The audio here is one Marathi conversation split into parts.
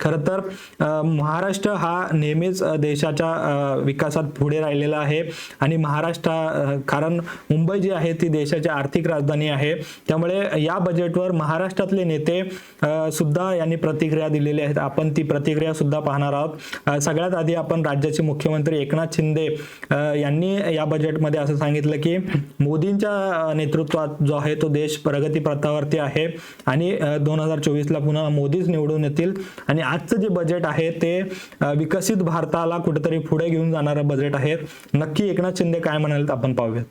खरं तर महाराष्ट्र हा नेहमीच देशाच्या विकासात पुढे राहिलेला आहे. आणि महाराष्ट्र कारण मुंबई जी आहे ती देशाची आर्थिक राजधानी आहे. त्यामुळे या बजेटवर महाराष्ट्रातले नेते सुद्धा यांनी प्रतिक्रिया दिलेली आहेत. आपण ती प्रतिक्रिया सुद्धा पाहणार आहोत. सगळ्यात आधी आपण राज्याचे मुख्यमंत्री एकनाथ शिंदे यांनी या बजेटमध्ये असं सांगितलं की मोदींच्या नेतृत्वात जो आहे तो देश प्रगती पथावरती आहे. आणि दोन हजार चोवीसला पुन्हा मोदीच निवडून येतील. आणि आजचं जे बजेट आहे ते विकसित भारताला कुठेतरी पुढे घेऊन जाणारं बजेट आहे. नक्की एकनाथ शिंदे काय म्हणाले आपण पाहूयात.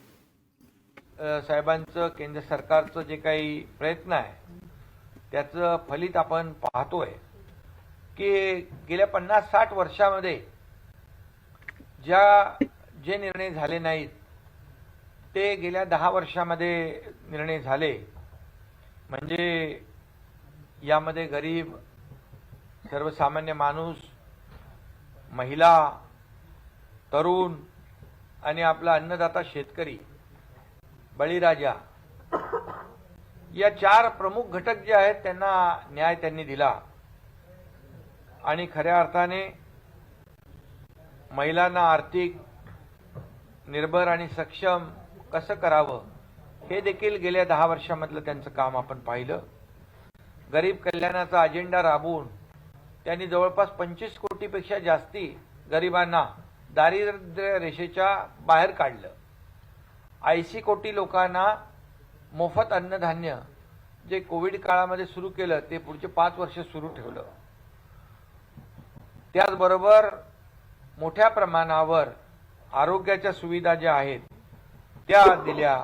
साहेबांचं केंद्र सरकारचं जे काही प्रयत्न आहे त्याचं फलित आपण पाहतोय की गेल्या पन्नास साठ वर्षामध्ये ज्या जे निर्णय झाले नाहीत ते गेल्या दहा वर्षामध्ये निर्णय झाले. म्हणजे यामध्ये गरीब सर्वसामान्य माणूस महिला तरुण आणि आपला अन्नदाता शेतकरी बळीराजा या चार प्रमुख घटक जे आहेत त्यांना न्याय त्यांनी दिला. आणि खऱ्या अर्थाने महिलांना आर्थिक निर्भर आणि सक्षम कसं करावं हे देखील गेल्या दहा वर्षामधलं त्यांचं काम आपण पाहिलं. गरीब कल्याणाचा अजेंडा राबवून त्यांनी जवळपास पंचवीस कोटीपेक्षा जास्ती गरिबांना दारिद्र्य रेषेच्या बाहेर काढलं. ऐंशी कोटी लोकांना मोफत अन्नधान्य जे कोविड काळामध्ये सुरू केलं ते पुढचे पाच वर्ष सुरू ठेवलं. त्याचबरोबर मोठ्या प्रमाणावर आरोग्याच्या सुविधा ज्या आहेत त्या दिल्या.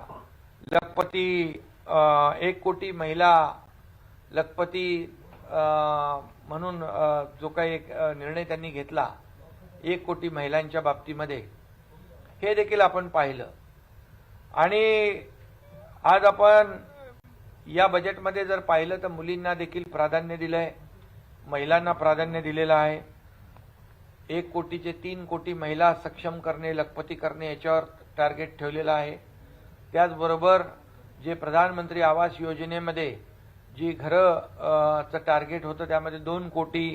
लखपती एक कोटी महिला लखपती म्हणून जो काही एक निर्णय त्यांनी घेतला एक कोटी महिलांच्या बाबतीमध्ये हे देखील आपण पाहिलं. आणि आज आपण या बजेटमध्ये जर पाहिलं तर मुलींना देखील प्राधान्य दिलं आहे महिलांना प्राधान्य दिलेलं आहे. एक कोटीचे तीन कोटी महिला सक्षम करणे लखपती करणे याच्यावर टार्गेट ठेवलेलं आहे. त्याचबरोबर जे प्रधानमंत्री आवास योजनेमध्ये जी घरं चं टार्गेट होतं त्यामध्ये दोन कोटी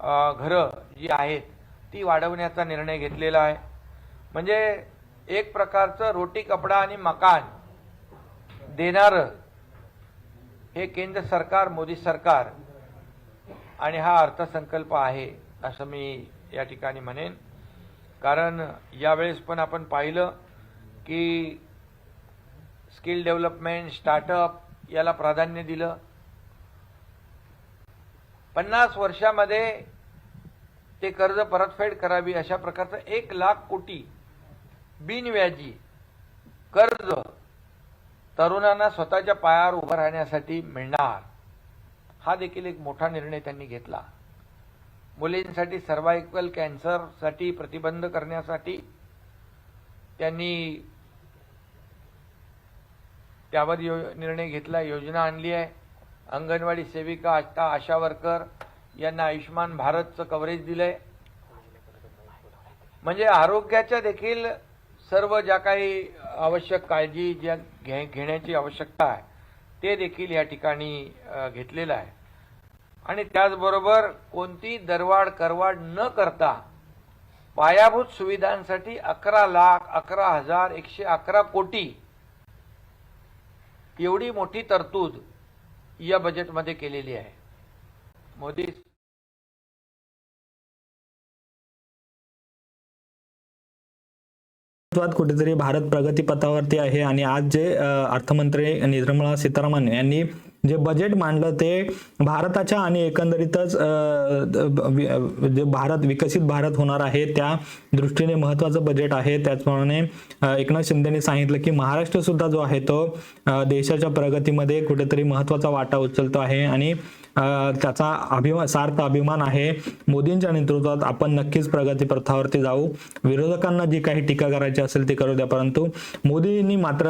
घरं जी आहेत ती वाढवण्याचा निर्णय घेतलेला आहे. म्हणजे एक प्रकारचं रोटी कपडा आणि मकान देणारं हे केंद्र सरकार मोदी सरकार आणि हा अर्थसंकल्प आहे असं मी या ठिकाणी म्हणेन. कारण यावेळेस पण आपण पाहिलं की स्किल डेव्हलपमेंट स्टार्टअप याला प्राधान्य दिलं. पन्नास वर्षामध्ये ते कर्ज परतफेड करावी अशा प्रकारचं एक लाख कोटी बिनव्याजी कर्ज तरुणांना स्वतःच्या पायावर उभं राहण्यासाठी मिळणार. हा देखील एक मोठा निर्णय त्यांनी घेतला. मुलींसाठी सर्वायकल कॅन्सरसाठी प्रतिबंध करण्यासाठी त्यांनी त्यावर यो निर्णय घेतला योजना आणली आहे. अंगणवाडी सेविका आता आशा वर्कर यांना आयुष्यमान भारतचं कव्हरेज दिलंय. म्हणजे आरोग्याच्या देखील सर्व ज्या काही आवश्यक काळजी ज्या घे घेण्याची आवश्यकता आहे ते देखील या ठिकाणी घेतलेलं आहे. आणि त्याचबरोबर कोणती दरवाढ करवाढ न करता पायाभूत सुविधांसाठी अकरा लाख अकरा हजार एकशे अकरा कोटी एवढी मोठी तरतूद या बजेटमध्ये केलेली आहे. मोदी कुठेतरी भारत प्रगतीपथावरती आहे आणि आज जे अर्थमंत्री निर्मला सीतारामन यांनी जे बजेट मांडलं ते भारताच्या आणि एकंदरीतच जे भारत विकसित भारत होणार आहे त्या दृष्टीने महत्वाचं बजेट आहे. त्याचप्रमाणे एकनाथ शिंदेनी सांगितलं की महाराष्ट्र सुद्धा जो आहे तो देशाच्या प्रगतीमध्ये कुठेतरी महत्त्वाचा वाटा उचलतो आहे. आणि त्याचा अभिमान सार्थ अभिमान आहे. मोदींच्या नेतृत्वात आपण नक्कीच प्रगती पथावरती जाऊ. विरोधकांना जी काही टीका करायची असेल ती करू द्या परंतु मोदींनी मात्र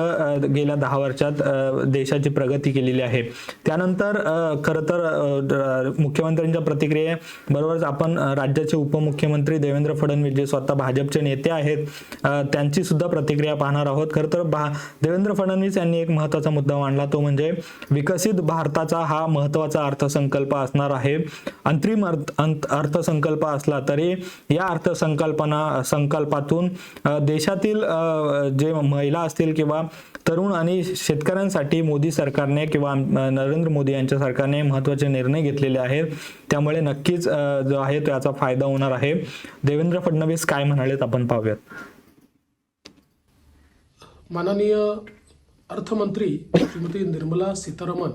गेल्या दहा वर्षात देशाची प्रगती केलेली आहे. त्यानंतर खरं तर मुख्यमंत्र्यांच्या प्रतिक्रिये मुख्यमंत्र्यांच्या प्रतिक्रियेबरोबरच आपण राज्याचे उपमुख्यमंत्री देवेंद्र फडणवीस जे स्वतः भाजपचे नेते आहेत त्यांची सुद्धा प्रतिक्रिया पाहणार आहोत. खरं तर भा देवेंद्र फडणवीस यांनी एक महत्त्वाचा मुद्दा मांडला तो म्हणजे विकसित भारताचा हा महत्त्वाचा अर्थसंकल्प अर्थसंकल्प असणार आहे. अंतरिम अर्थ अंत अर्थसंकल्प असला तरी या अर्थसंकल्पना संकल्पातून देशातील जे महिला असतील किंवा तरुण आणि शेतकऱ्यांसाठी मोदी सरकारने किंवा नरेंद्र मोदी यांच्या सरकारने महत्त्वाचे निर्णय घेतलेले आहेत. त्यामुळे नक्कीच जो आहे त्याचा फायदा होणार आहे. देवेंद्र फडणवीस काय म्हणालेत आपण पाहूयात. माननीय अर्थमंत्री श्रीमती निर्मला सीतारामन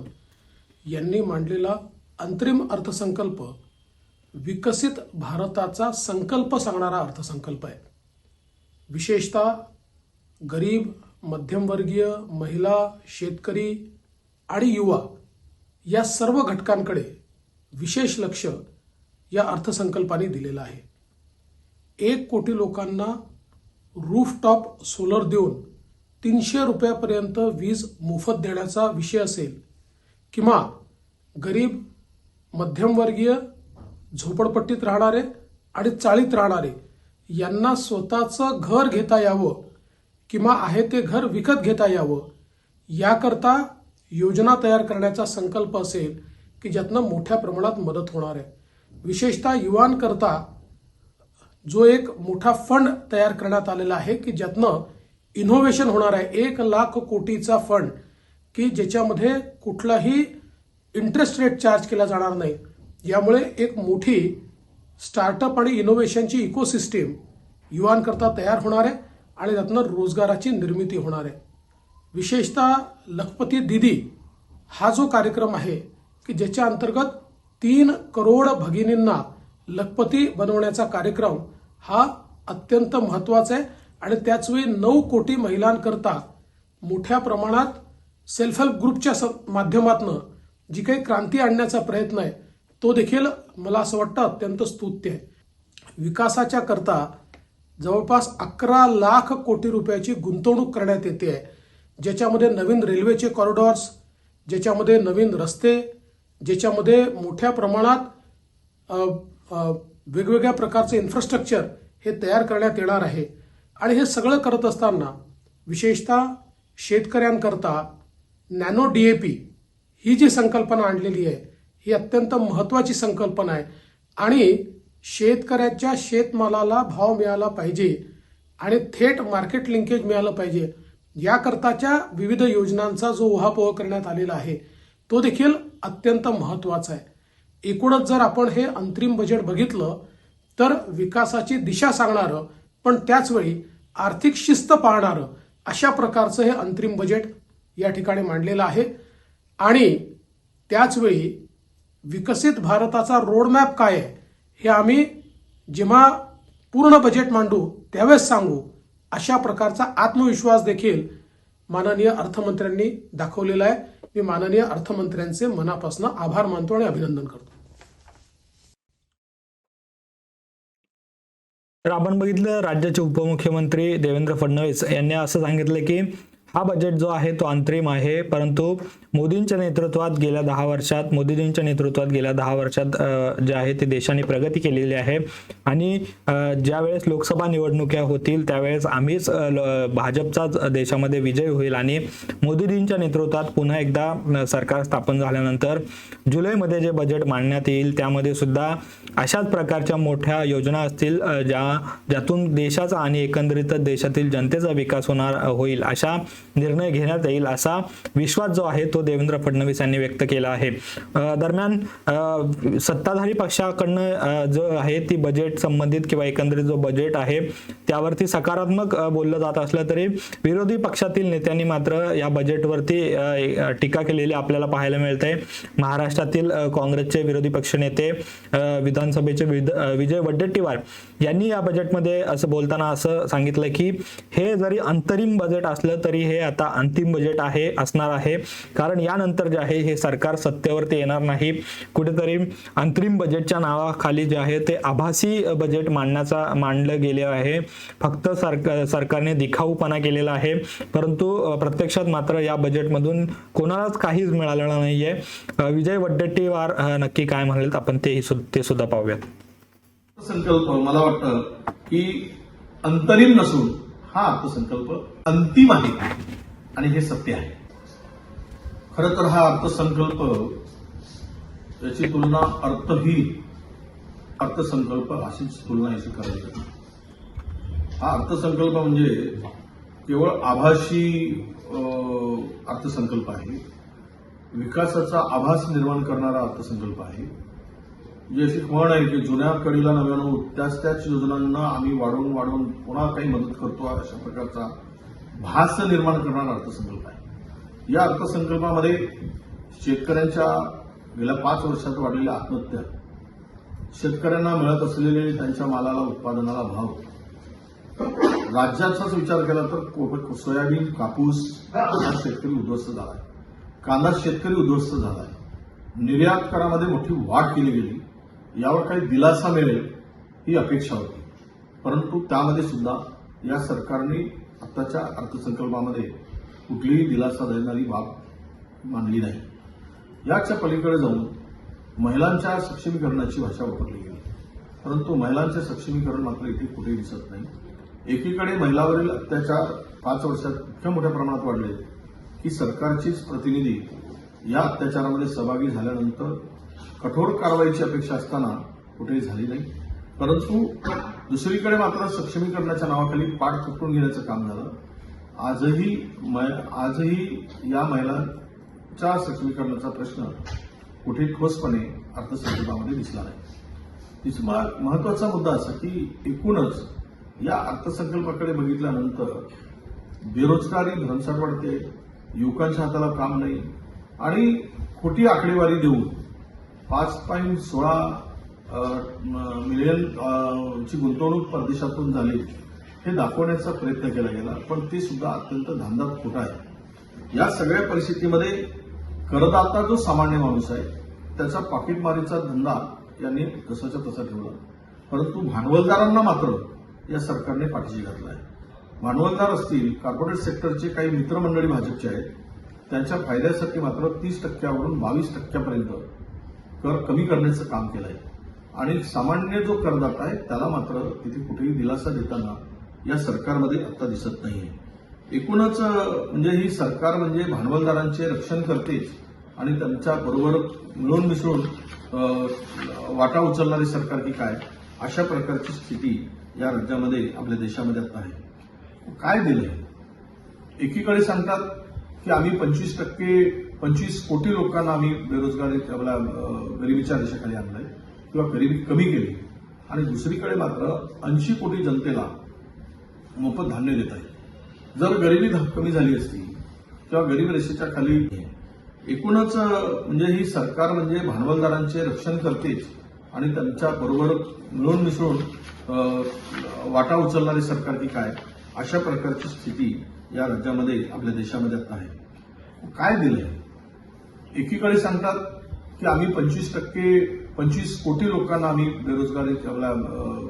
यांनी मांडलेला अंतरिम अर्थसंकल्प विकसित भारताचा संकल्प सांगणारा अर्थसंकल्प आहे. विशेषतः गरीब मध्यमवर्गीय महिला शेतकरी आणि युवा या सर्व घटकांकडे विशेष लक्ष या अर्थसंकल्पाने दिलेलं आहे. एक कोटी लोकांना रूफटॉप सोलर देऊन तीनशे रुपयापर्यंत वीज मोफत देण्याचा विषय असेल किंवा गरीब मध्यमवर्गीय झोपडपट्टीत राहणारे आणि चाळीत राहणारे यांना स्वतःचं घर घेता यावं किंवा आहे ते घर विकत घेता यावं याकरता योजना तयार करण्याचा संकल्प असेल की ज्यातनं मोठ्या प्रमाणात मदत होणार आहे. विशेषतः युवांकरता जो एक मोठा फंड तयार करण्यात आलेला आहे की ज्यातनं इनोव्हेशन होणार आहे. एक लाख कोटीचा फंड की ज्याच्यामध्ये कुठलाही इंटरेस्ट रेट चार्ज केला जाणार नाही. यामुळे एक मोठी स्टार्टअप आणि इनोव्हेशनची इकोसिस्टीम युवांकरता तयार होणार आहे आणि त्यातनं रोजगाराची निर्मिती होणार आहे. विशेषतः लखपती दिदी हा जो कार्यक्रम आहे की ज्याच्या अंतर्गत तीन करोड भगिनींना लखपती बनवण्याचा कार्यक्रम हा अत्यंत महत्त्वाचा आहे आणि त्याचवेळी नऊ कोटी महिलांकरता मोठ्या प्रमाणात सेल्फ हेल्प ग्रुपच्या स- माध्यमातनं जी काही क्रांती आणण्याचा प्रयत्न आहे तो देखील मला असं वाटतं अत्यंत स्तुत्य आहे. विकासाच्या करता जवळपास अकरा लाख कोटी रुपयाची गुंतवणूक करण्यात येते आहे. ज्याच्यामध्ये नवीन रेल्वेचे कॉरिडॉर्स ज्याच्यामध्ये नवीन रस्ते ज्याच्यामध्ये मोठ्या प्रमाणात वेगवेगळ्या प्रकारचे इन्फ्रास्ट्रक्चर हे तयार करण्यात येणार आहे. आणि हे सगळं करत असताना विशेषतः शेतकऱ्यांकरता नॅनो डी ए पी ही जी संकल्पना आणलेली आहे ही अत्यंत महत्वाची संकल्पना आहे. आणि शेतकऱ्याच्या शेतमालाला भाव मिळाला पाहिजे आणि थेट मार्केट लिंकेज मिळालं पाहिजे याकरताच्या विविध योजनांचा जो उहापोह करण्यात आलेला आहे तो देखील अत्यंत महत्त्वाचा आहे. एकूणच जर आपण हे अंतरिम बजेट बघितलं तर विकासाची दिशा सांगणारं पण त्याचवेळी आर्थिक शिस्त पाळणारं अशा प्रकारचं हे अंतरिम बजेट या ठिकाणी मांडलेलं आहे. आणि त्याचवेळी विकसित भारताचा रोडमॅप काय आहे हे आम्ही जेव्हा पूर्ण बजेट मांडू त्यावेळेस सांगू. अशा प्रकारचा आत्मविश्वास देखील माननीय अर्थमंत्र्यांनी दाखवलेला आहे. मी माननीय अर्थमंत्र्यांचे मनापासून आभार मानतो आणि अभिनंदन करतो. तर आपण बघितलं राज्याचे उपमुख्यमंत्री देवेंद्र फडणवीस यांनी असं सांगितलं की हा बजेट जो आहे तो अंतरिम आहे परंतु मोदींच्या नेतृत्वात गेल्या दहा वर्षात मोदीजींच्या नेतृत्वात गेल्या दहा वर्षात जे आहे ते देशाने प्रगती केलेली आहे. आणि ज्यावेळेस लोकसभा निवडणुका होतील त्यावेळेस आम्हीच ल- भाजपचाच देशामध्ये विजय होईल आणि मोदीजींच्या नेतृत्वात पुन्हा एकदा सरकार स्थापन झाल्यानंतर जुलैमध्ये जे बजेट मांडण्यात येईल त्यामध्ये सुद्धा अशाच प्रकारच्या मोठ्या योजना असतील ज्या ज्यातून देशाचा आणि एकंदरीतच देशातील जनतेचा विकास होणार होईल अशा निर्णय घेण्यात येईल असा विश्वास जो आहे तो देवेंद्र फडणवीस यांनी व्यक्त केला आहे. दरम्यान सत्ताधारी पक्षाकडनं जो आहे ती बजेट संबंधित किंवा एकंदरीत जो बजेट आहे त्यावरती सकारात्मक बोललं जात असलं तरी विरोधी पक्षातील नेत्यांनी मात्र या बजेटवरती टीका केलेली आपल्याला पाहायला मिळते महाराष्ट्रातील काँग्रेसचे विरोधी पक्षनेते नेते विधानसभेचे विजय वडेट्टीवार यांनी या बजेटमध्ये असं बोलताना असं सांगितलं की हे जरी अंतरिम बजेट असलं तरी हे आता अंतिम बजेट आहे असणार आहे. कारण यानंतर जे आहे हे सरकार सत्तेवरती येणार नाही. कुठेतरी अंतरिम बजेटच्या नावाखाली जे आहे ते आभासी बजेट मांडण्याचा मांडलं गेले आहे. फक्त सरकार सरकारने दिखाऊपणा केलेला आहे. परंतु प्रत्यक्षात मात्र या बजेटमधून कोणालाच काहीच मिळालेलं नाहीये. विजय वड्डेट्टीवार नक्की काय म्हणालेत? आपण तेही ते सुद्धा पाहूयात. संकल्प मला वाटतं की अंतरिम नसून हा अर्थसंकल्प अंतिम आहे आणि हे सत्य आहे. खरं तर हा अर्थसंकल्प याची तुलना अर्थहीन अर्थसंकल्प अशीच तुलना याची करायची हा अर्थसंकल्प म्हणजे केवळ आभासी अं, अर्थसंकल्प आहे. विकासाचा आभास निर्माण करणारा अर्थसंकल्प आहे. जी अशी म्हण आहे की जुन्या कडीला नव्यानं त्याच त्याच योजनांना आम्ही वाढवून वाढवून पुन्हा काही मदत करतो अशा प्रकारचा भास निर्माण करणारा अर्थसंकल्प आहे. या अर्थसंकल्पामध्ये शेतकऱ्यांच्या गेल्या पाच वर्षात वाढलेल्या आत्महत्या शेतकऱ्यांना मिळत असलेले त्यांच्या मालाला उत्पादनाला भाव. राज्याचाच विचार केला तर सोयाबीन कापूस हा शेतकरी उद्ध्वस्त झालाय. कांदा शेतकरी उद्ध्वस्त झालाय. निर्यात करामध्ये मोठी वाढ केली गेली. यावर काही दिलासा मिळेल ही अपेक्षा होती. परंतु त्यामध्ये सुद्धा या सरकारने आताच्या अर्थसंकल्पामध्ये कुठलीही दिलासा देणारी बाब मानली नाही. याच्या पलीकडे जाऊन महिलांच्या सक्षमीकरणाची भाषा वापरली गेली. परंतु महिलांचे सक्षमीकरण मात्र इथे कुठेही दिसत नाही. एकीकडे महिलावरील अत्याचार पाच वर्षात इतक्या मोठ्या प्रमाणात वाढले की सरकारचीच प्रतिनिधी या अत्याचारामध्ये सहभागी झाल्यानंतर कठोर कारवाईची अपेक्षा असताना कुठेही झाली नाही. परंतु दुसरीकडे मात्र सक्षमीकरणाच्या नावाखाली पाठ थोपटून घेण्याचं काम झालं. आजही आजही या महिलांच्या सक्षमीकरणाचा प्रश्न कुठे ठोसपणे अर्थसंकल्पामध्ये दिसला नाही तिसरा महत्त्वाचा मुद्दा असा की एकूणच या अर्थसंकल्पाकडे बघितल्यानंतर बेरोजगारी भरमसाठ वाढते युवकांच्या हाताला काम नाही आणि खोटी आकडेवारी देऊन पाच पॉईंट सोळा मिलियन ची गुंतवणूक परदेशातून झाली. हे दाखवण्याचा प्रयत्न केला गेला पण ते सुद्धा अत्यंत धांदात खोटं आहे. या सगळ्या परिस्थितीमध्ये करदाता जो सामान्य माणूस आहे त्याचा पाकिटमारीचा धंदा यांनी तसाच्या तसा ठेवला. परंतु भांडवलदारांना मात्र या सरकारने पाठीशी घातला आहे. भांडवलदार असतील कॉर्पोरेट सेक्टरचे काही मित्रमंडळी भाजपचे आहेत त्यांच्या फायद्यासाठी मात्र तीस टक्क्यावरून बावीस टक्क्यापर्यंत कर कमी करण्याचं काम केलं आहे आणि सामान्य जो करदाता आहे त्याला मात्र तिथे कुठेही दिलासा देताना या सरकारमध्ये आता दिसत नाहीये. एकूणच म्हणजे ही सरकार म्हणजे भांडवलदारांचे रक्षण करतेच आणि त्यांच्या बरोबर मिळून मिसळून वाटा उचलणारे सरकार की काय? अशा प्रकारची स्थिती या राज्यामध्ये आपल्या देशामध्ये आता आहे. काय दिलंय? एकीकडे सांगतात की आम्ही पंचवीस टक्के पंचवीस कोटी लोकांना आम्ही बेरोजगारी आपल्या गरिबीच्या रेषेखाली आणलंय किंवा गरिबी कमी केली. आणि दुसरीकडे मात्र ऐंशी कोटी जनतेला मोफत धान्य देत आहे. जर गरिबी ध- कमी झाली असती किंवा गरीब रेषेच्या खाली एकूणच म्हणजे ही सरकार म्हणजे भांडवलदारांचे रक्षण करतेच आणि त्यांच्या बरोबर मिळून मिसळून वाटा उचलणारी सरकार की काय? अशा प्रकारची स्थिती या राज्यामध्ये आपल्या देशामध्ये आता आहे. काय दिलंय? एकीकडे सांगतात की आम्ही पंचवीस टक्के पंचवीस कोटी लोकांना आम्ही बेरोजगारी आपल्या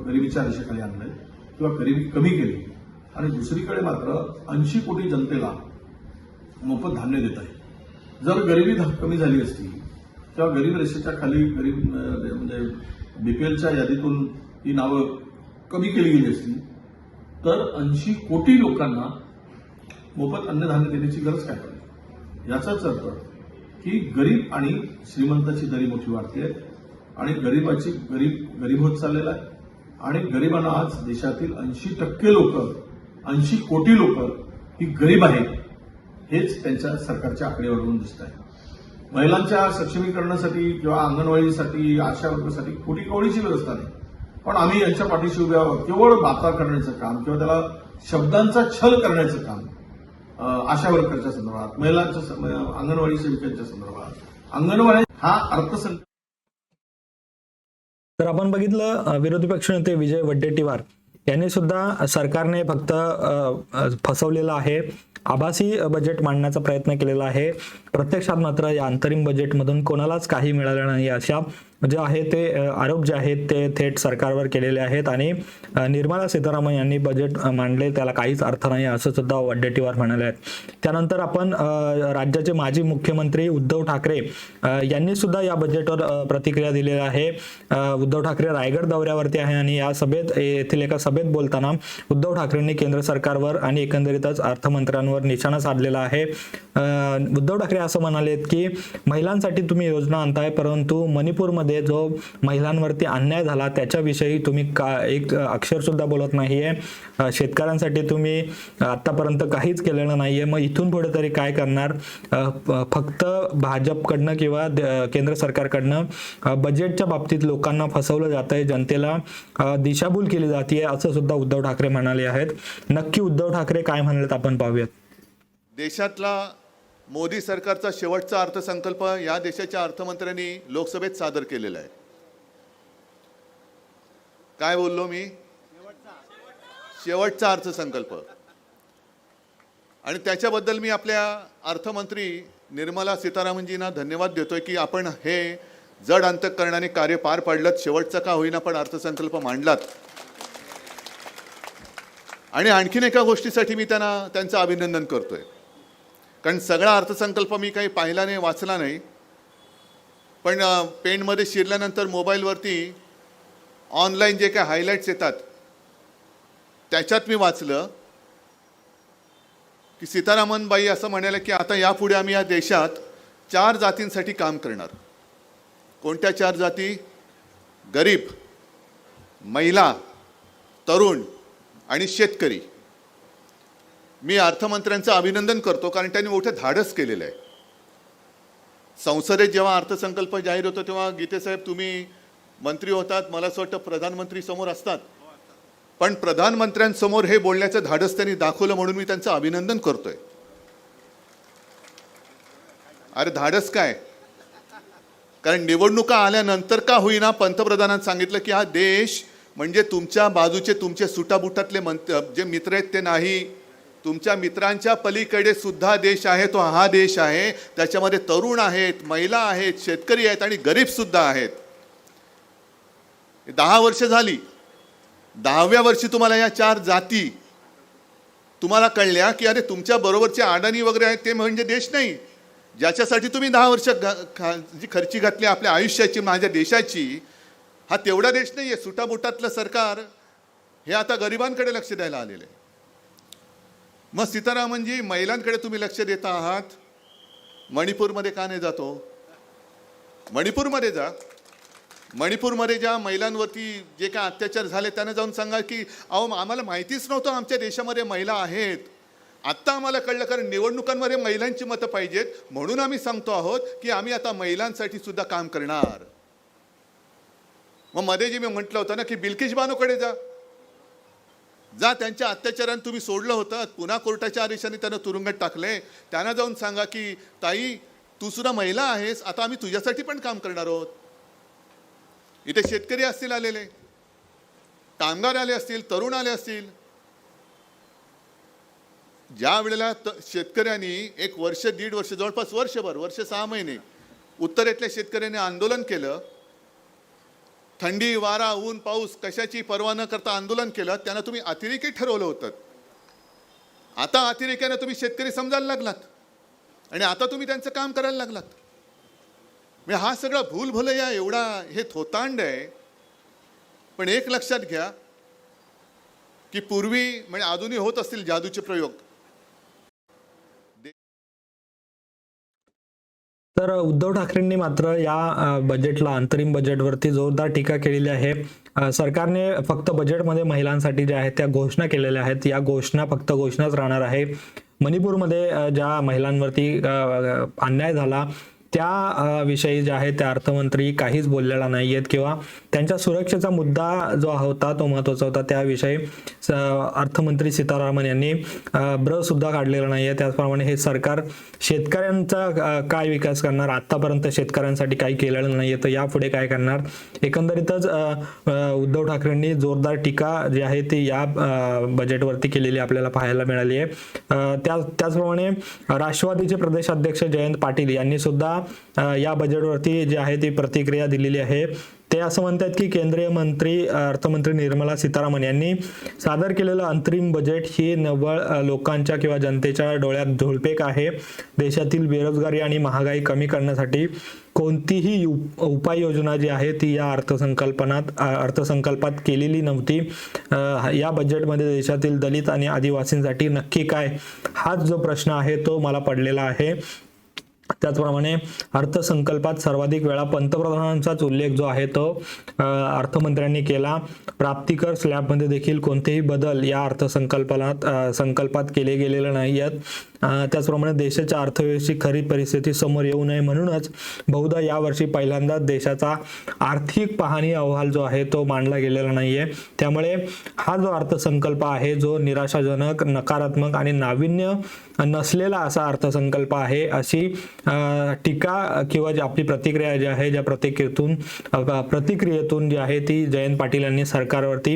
गरिबीच्या रेषेखाली आणलंय किंवा गरिबी कमी केली. आणि दुसरीकडे मात्र ऐंशी कोटी जनतेला मोफत धान्य देत आहे. जर गरिबी कमी झाली असती किंवा गरीब रेषेच्या खाली गरीब म्हणजे, म्हणजे बीपीएलच्या यादीतून ही नावं कमी केली गेली असती तर ऐंशी कोटी लोकांना मोफत अन्नधान्य देण्याची गरज काय पडली? याचाच अर्थ की गरीब आणि श्रीमंताची दरी मोठी वाढते आणि गरीबाची गरीब गरीब होत चाललेला आहे. आणि गरिबांना आज देशातील ऐंशी टक्के लोक ऐंशी कोटी लोक ही गरीब आहेत हेच त्यांच्या सरकारच्या आकडेवारीवरून दिसत आहे. महिलांच्या सक्षमीकरणासाठी किंवा अंगणवाडीसाठी आशा वर्गासाठी कोटी कवडीची व्यवस्था नाही. पण आम्ही यांच्या पाठीशी उभ्या आहोत केवळ बाता करण्याचं काम किंवा त्याला शब्दांचा छल करण्याचं काम आशा वर्करच्या संदर्भात महिलांच्या अंगणवाडी सेविकांच्या संदर्भात. अंगणवाडी हा अर्थसंकल्प तर आपण बघितलं विरोधी पक्षनेते विजय वड्डेट्टीवार यांनी सुद्धा सरकारने फक्त फसवलेलं आहे. आभासी बजेट मांडण्याचा प्रयत्न केलेला आहे. प्रत्यक्षात मात्र या अंतरिम बजेटमधून कोणालाच काही मिळालं नाही. अशा जे आहे ते आरोप जे आहेत ते थेट सरकारवर केलेले आहेत आणि निर्मला सीतारामन यांनी बजेट मांडले. त्याला काहीच अर्थ नाही असं सुद्धा वड्डेट्टीवार म्हणाले आहेत. त्यानंतर आपण राज्याचे माजी मुख्यमंत्री उद्धव ठाकरे यांनी सुद्धा या बजेटवर प्रतिक्रिया दिलेली आहे. उद्धव ठाकरे रायगड दौऱ्यावरती आहे आणि या सभेत येथील एका सभेत बोलताना उद्धव ठाकरेंनी केंद्र सरकारवर आणि एकंदरीतच अर्थमंत्र्यांवर निशाणा साधलेला आहे. उद्धव ठाकरे असं म्हणालेत की महिलांसाठी तुम्ही योजना आणताय परंतु मणिपूरमध्ये जो महिलांवरती अन्याय झाला त्याच्याविषयी तुम्ही का एक अक्षरसुद्धा बोलत नाहीये. आहे शेतकऱ्यांसाठी तुम्ही आतापर्यंत काहीच केलेलं नाहीये. मग इथून पुढे तरी काय करणार? फक्त भाजपकडनं किंवा केंद्र सरकारकडनं बजेटच्या बाबतीत लोकांना फसवलं जात आहे जनतेला दिशाभूल केली जाते असं सुद्धा उद्धव ठाकरे म्हणाले आहेत. नक्की उद्धव ठाकरे काय म्हणालेत आपण पाहूयात. देशातला मोदी सरकारचा शेवटचा अर्थसंकल्प या देशाच्या अर्थमंत्र्यांनी लोकसभेत सादर केलेला आहे. काय बोललो मी? शेवटचा अर्थसंकल्प. आणि त्याच्याबद्दल मी आपल्या अर्थमंत्री निर्मला सीतारामनजींना धन्यवाद देतोय की आपण हे जड अंतकरणाने कार्य पार पाडलं शेवटचा का होईना पण अर्थसंकल्प मांडलात. आणि आणखीन एका गोष्टीसाठी मी त्यांना त्यांचं अभिनंदन करतोय. कारण सगळा अर्थसंकल्प मी काही पाहिला नाही वाचला नाही. पण पेनमध्ये शिरल्यानंतर मोबाईलवरती ऑनलाईन जे काही हायलाईट्स येतात त्याच्यात मी वाचलं की सीतारामनबाई असं म्हणाल्या की आता यापुढे आम्ही या देशात चार जातींसाठी काम करणार. कोणत्या चार जाती? गरीब महिला तरुण आणि शेतकरी. मी अर्थमंत्र्यांचं अभिनंदन करतो कारण त्यांनी मोठं धाडस केलेलं आहे. संसदेत जेव्हा अर्थसंकल्प जाहीर होतो तेव्हा गीतेसाहेब तुम्ही मंत्री होतात मला असं वाटतं प्रधानमंत्री समोर असतात. पण प्रधानमंत्र्यांसमोर हे बोलण्याचं धाडस त्यांनी दाखवलं म्हणून मी त्यांचं अभिनंदन करतोय. अरे धाडस काय? कारण निवडणुका आल्यानंतर का होईना पंतप्रधानांनी सांगितलं की हा देश म्हणजे तुमच्या बाजूचे तुमचे सुटाबुटातले मंत जे मित्र आहेत ते नाही तुमच्या मित्रांच्या पलीकडे सुद्धा देश आहे तो हा देश आहे. त्याच्यामध्ये तरुण आहेत महिला आहेत शेतकरी आहेत आणि गरीब सुद्धा आहेत. दहा वर्ष झाली. दहाव्या वर्षी तुम्हाला या चार जाती तुम्हाला कळल्या की अरे तुमच्या बरोबरचे अडाणी वगैरे आहेत ते म्हणजे देश नाही. ज्याच्यासाठी तुम्ही दहा वर्ष जी खर्ची घातली आपल्या आयुष्याची माझ्या देशाची हा तेवढा देश नाही आहे सुटाबुटातलं सरकार हे आता गरिबांकडे लक्ष द्यायला आलेलं आहे. मग सीतारामनजी महिलांकडे तुम्ही लक्ष देता आहात? मणिपूरमध्ये का नाही जातो? मणिपूरमध्ये जा. मणिपूरमध्ये ज्या महिलांवरती जे काय अत्याचार झाले त्यांना जाऊन सांगा की अहो आम्हाला माहितीच नव्हतं आमच्या देशामध्ये महिला आहेत. आत्ता आम्हाला कळलं कारण निवडणुकांमध्ये महिलांची मतं पाहिजेत. म्हणून आम्ही सांगतो आहोत की आम्ही आता महिलांसाठी सुद्धा काम करणार. मग मध्ये जे मी म्हटलं होतं ना की बिल्किश बानोकडे जा. जा त्यांच्या अत्याचारानं तुम्ही सोडलं होतं. पुन्हा कोर्टाच्या आदेशाने त्यांना तुरुंगात टाकले. त्यांना जाऊन सांगा की ताई तू सुद्धा महिला आहेस. आता आम्ही तुझ्यासाठी पण काम करणार आहोत. इथे शेतकरी असतील आलेले. कामगार आले असतील तरुण आले असतील. ज्या वेळेला त- शेतकऱ्यांनी एक वर्ष दीड वर्ष जवळपास वर्षभर वर्ष सहा महिने उत्तरेतल्या शेतकऱ्यांनी आंदोलन केलं थंडी वारा ऊन पाऊस कशाची पर्वा न करता आंदोलन केलं त्यांना तुम्ही अतिरेकी ठरवलं होतं. आता अतिरेक्यानं तुम्ही शेतकरी समजायला लागलात. आणि आता तुम्ही त्यांचं काम करायला लागलात. म्हणजे हा सगळा भूल या एवढा हे थोतांड आहे. पण एक लक्षात घ्या की पूर्वी म्हणजे अजूनही होत असतील जादूचे प्रयोग तर उद्धव ठाकरेंनी मात्र या बजेटला अंतरिम बजेटवरती जोरदार टीका केलेली आहे. सरकारने फक्त बजेटमध्ये महिलांसाठी ज्या आहेत त्या घोषणा केलेल्या आहेत. या घोषणा फक्त घोषणाच राहणार आहे. मणिपूरमध्ये ज्या महिलांवरती अन्याय झाला त्या विषयी जे आहे त्या अर्थमंत्री काहीच बोललेला नाही आहेत किंवा त्यांच्या सुरक्षेचा मुद्दा जो होता तो महत्त्वाचा होता त्याविषयी स- अर्थमंत्री सीतारामन यांनी ब्र सुद्धा काढलेला नाही आहे त्याचप्रमाणे हे सरकार शेतकऱ्यांचा काय विकास करणार? आतापर्यंत शेतकऱ्यांसाठी काही केलेलं नाही आहे तर यापुढे काय करणार? एकंदरीतच उद्धव ठाकरेंनी जोरदार टीका जी आहे ती या बजेटवरती केलेली आपल्याला पाहायला मिळाली आहे त्या त्याचप्रमाणे राष्ट्रवादीचे प्रदेश अध्यक्ष जयंत पाटील यांनी सुद्धा या बजेटवरती जी आहे ती प्रतिक्रिया दिलेली आहे. ते असं म्हणतात की केंद्रीय मंत्री अर्थमंत्री निर्मला सीतारामन यांनी सादर केलेलं अंतरिम बजेट ही निव्वळ लोकांच्या किंवा जनतेच्या डोळ्यात झोळपेक आहे. देशातील बेरोजगारी आणि महागाई कमी करण्यासाठी कोणतीही उपाययोजना जी आहे ती या अर्थसंकल्पनात अर्थसंकल्पात केलेली नव्हती. या बजेटमध्ये देशातील दलित आणि आदिवासींसाठी नक्की काय? हाच जो प्रश्न आहे तो मला पडलेला आहे. त्याचप्रमाणे अर्थसंकल्पात सर्वाधिक वेळा पंतप्रधानांचाच उल्लेख जो आहे तो अर्थमंत्र्यांनी केला. प्राप्तिकर स्लॅबमध्ये देखील कोणतेही बदल या अर्थसंकल्पात संकल्पात केले गेलेले नाही आहेत त्याचप्रमाणे देशाच्या अर्थव्यवस्थेची खरी परिस्थिती समोर येऊ नये म्हणूनच बहुधा यावर्षी पहिल्यांदाच देशाचा आर्थिक पाहणी अहवाल जो आहे तो मांडला गेलेला नाहीये. त्यामुळे हा जो अर्थसंकल्प आहे जो निराशाजनक नकारात्मक आणि नाविन्य नसलेला असा अर्थसंकल्प आहे अशी टीका किंवा जी आपली प्रतिक्रिया जी आहे ज्या प्रतिक्रियेतून प्रतिक्रियेतून जी आहे ती जयंत पाटील यांनी सरकारवरती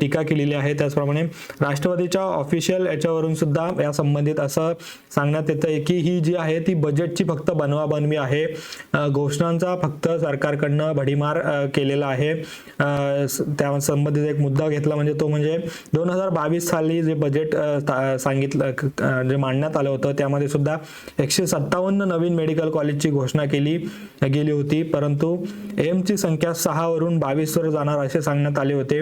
टीका केलेली आहे. त्याचप्रमाणे राष्ट्रवादीच्या ऑफिशियल याच्यावरून सुद्धा या संबंधित असं सांगण्यात येतं आहे की ही जी आहे ती बजेटची फक्त बनवाबनवी आहे. घोषणांचा फक्त सरकारकडनं भडीमार केलेला आहे. त्या संबंधित एक मुद्दा घेतला म्हणजे तो म्हणजे दोन हजार बावीस साली जे बजेट सांगितलं जे मांडण्यात आलं होतं त्यामध्ये सुद्धा एकशे सत्तावन्न नवीन मेडिकल कॉलेजची घोषणा केली गेली होती. परंतु एमची संख्या सहावरून बावीसवर जाणार असे सांगण्यात आले होते.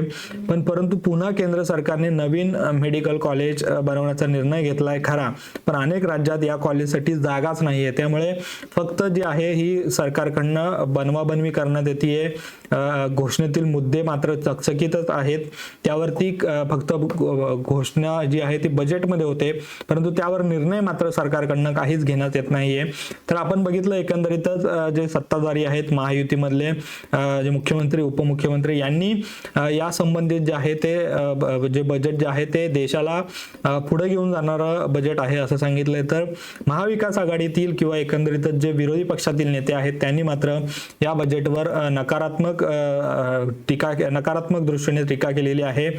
पण परंतु पुन्हा केंद्र सरकारने नवीन मेडिकल कॉलेज बनवण्याचा निर्णय घेतला आहे खरा. पण अनेक राज्यात या कॉलेजसाठी जागाच नाही आहे त्यामुळे फक्त जी आहे ही सरकारकडनं बनवाबनवी करण्यात येते. घोषणेतील मुद्दे मात्र चकचकीतच आहेत. त्यावरती फक्त घोषणा जी आहे ती बजेटमध्ये होते. परंतु त्यावर निर्णय मात्र सरकारकडनं काहीच घेण्यात येत नाहीये. तर आपण बघितलं एकंदरीतच जे सत्ताधारी आहेत महायुतीमधले जे मुख्यमंत्री उपमुख्यमंत्री यांनी या संबंधित जे आहे ते ब- जे बजेट जे आहे ते देशाला पुढे घेऊन जाणारं बजेट आहे असं सांगितलंय. तर महाविकास आघाडीतील किंवा एकंदरीतच जे विरोधी पक्षातील नेते आहेत त्यांनी मात्र या बजेटवर नकारात्मक टीका नकारात्मक दृष्टीने टीका केलेली आहे.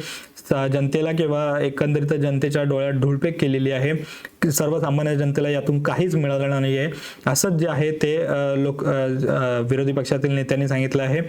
जनतेला किंवा एकंदरीत जनतेच्या डोळ्यात ढुळपेक केलेली आहे. सर्वसामान्य जनतेला यातून काहीच मिळालं नाही आहे असंच जे आहे ते लोक विरोधी पक्षातील नेत्यांनी सांगितलं आहे.